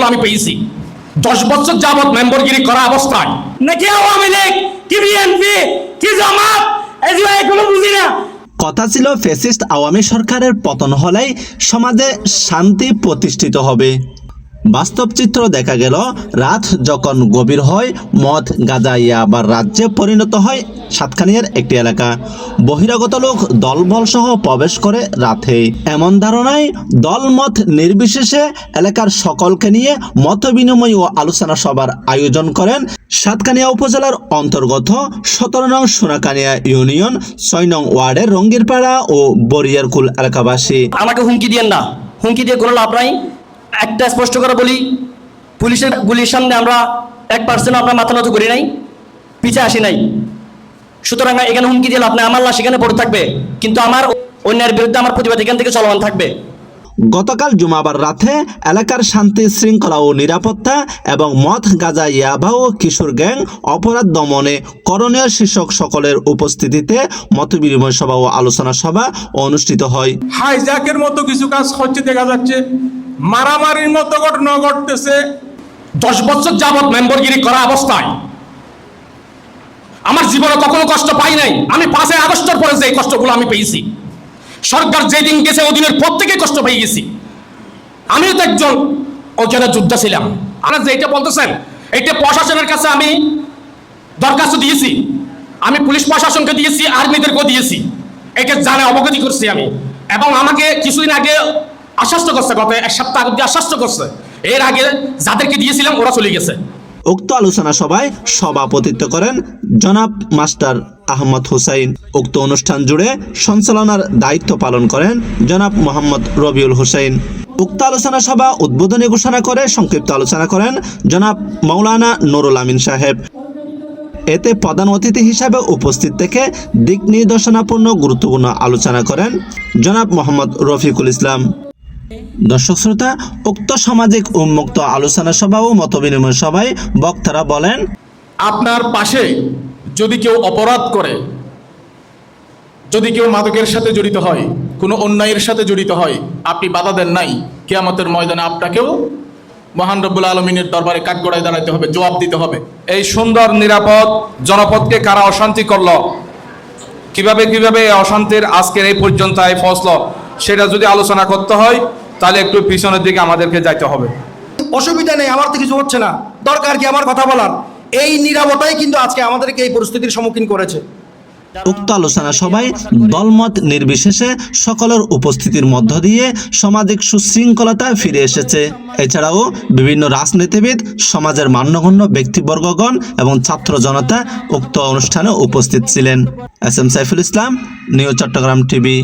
কষ্টগুলো আমি পেয়েছি। দশ বছর যাবৎ মেম্বরগিরি করা অবস্থায়। নাকি আওয়ামী লীগ কি বিএনপি কি জামাত এই যে এগুলো বুঝি না। কথা ছিল ফেসিস্ট আওয়ামী সরকারের পতন হলেই সমাজে শান্তি প্রতিষ্ঠিত হবে। বাস্তব চিত্র দেখা গেল, রাত যখন গভীর হয়, মদ গাঁজা ইয়াবার রাজ্যে পরিণত হয় সাতখানিয়ার একটি এলাকা। বহিরাগত লোক দলবল সহ প্রবেশ করে রাতে। এমন ধারণায় দল দলমত নির্বিশেষে এলাকার সকলকে নিয়ে মত বিনিময় ও আলোচনা সভার আয়োজন করেন সাতকানিয়া উপজেলার অন্তর্গত সতেরো নং সোনাকানিয়া ইউনিয়ন, ছয় নং ওয়ার্ডের রঙ্গিরপাড়া ও বরিয়ারকুল এলাকাবাসী। আমাকে হুমকি দিয়েন না। হুমকি দিয়ে কোনো লাভ নাই। একটা স্পষ্ট করে বলি পুলিশের গুলির সামনে আমরা এক পার্সেন্ট আমরা মাথা নত করি নাই পিছে আসি নাই। সুতরাং এখানে হুমকি দিয়ে লাভ নাই আমার লাশ এখানে পড়ে থাকবে কিন্তু আমার অন্যের বিরুদ্ধে আমার প্রতিবাদ এখান থেকে চলমান থাকবে। গতকাল জুমাবার রাতে এলাকার শান্তি শৃঙ্খলা ও নিরাপত্তা এবং মদ গাজা ইয়াবা ও কিশোর গ্যাং অপরাধ দমনে করণীয় শীর্ষক সকলের উপস্থিতিতে মতবিনিময় সভা ও আলোচনা সভা অনুষ্ঠিত হয়। হাইজ্যাকের মতো কিছু কাজ হচ্ছে দেখা যাচ্ছে। মারামারির মতো ঘটনা ঘটতেছে। দশ বছর যাবৎ মেম্বরগিরি করা অবস্থায়। আমার জীবনে কখনো কষ্ট পাই নাই। আমি পাঁচই আগস্টের পরে যে কষ্টগুলো আমি পেয়েছি। সরকার যেদিন গেছে ওদিনের পর থেকে কষ্ট পেয়ে গেছি। আমিও তো একজন ওখানে যোদ্ধা ছিলাম। আপনারা যেটা বলতেছেন, এইটা প্রশাসনের কাছে আমি দরখাস্ত দিয়েছি। আমি পুলিশ প্রশাসনকে দিয়েছি, আর্মিদেরকেও দিয়েছি। এটা জানে অবগতি করছি আমি। এবং আমাকে কিছুদিন আগে আশ্বস্ত করছে, গত এক সপ্তাহ আগে আশ্বস্ত করছে। এর আগে যাদেরকে দিয়েছিলাম, ওরা চলে গেছে। উক্ত আলোচনা সভায় সভাপতিত্ব করেন জনাব মাস্টার আহমদ হুসাইন। উক্ত অনুষ্ঠান জুড়ে সঞ্চালনার দায়িত্ব পালন করেন জনাব মোহাম্মদ রবিউল হুসাইন। উক্ত আলোচনা সভা উদ্বোধনী ঘোষণা করে সংক্ষিপ্ত আলোচনা করেন জনাব মৌলানা নুরুল আমিন সাহেব। এতে প্রধান অতিথি হিসাবে উপস্থিত থেকে দিক নির্দেশনাপূর্ণ গুরুত্বপূর্ণ আলোচনা করেন জনাব মোহাম্মদ রফিকুল ইসলাম। দর্শক শ্রোতা, উক্ত সামাজিক উন্মুক্ত আলোচনা সভা ও মতবিনিময় সভায় বক্তারা বলেন, আপনার পাশে যদি কেউ অপরাধ করে, যদি কেউ মাদকের সাথে জড়িত হয়, কোনো অন্যায়ের সাথে জড়িত হয়, আপনি বাধা দেন নাই, কেয়ামতের ময়দানে আপনাকেও মহান রব্বুল আলমিনের দরবারে কাঠগড়ায় দাঁড়াতে হবে, জবাব দিতে হবে। এই সুন্দর, নিরাপদ জনপদকে কারা অশান্তি করল? কীভাবে কীভাবে অশান্তির আজকের এই পর্যন্ত এই ফসল সেটা যদি আলোচনা করতে হয় তাহলে একটু পিছনের দিকে আমাদেরকে যাইতে হবে। অসুবিধা নেই আমার তো কিছু হচ্ছে না। দরকার কি আমার কথা বলার? এই নিরাপত্তাই কিন্তু আজকে আমাদেরকে এই পরিস্থিতির সম্মুখীন করেছে। উক্ত আলোচনা সভায় দলমত নির্বিশেষে সকলের উপস্থিতির মধ্য দিয়ে সামাজিক সুশৃঙ্খলতা ফিরে এসেছে। এছাড়াও বিভিন্ন রাজনীতিবিদ সমাজের মান্যগণ্য ব্যক্তিবর্গগণ এবং ছাত্র জনতা উক্ত অনুষ্ঠানে উপস্থিত ছিলেন। S M Saiful Islam new Chattogram TV.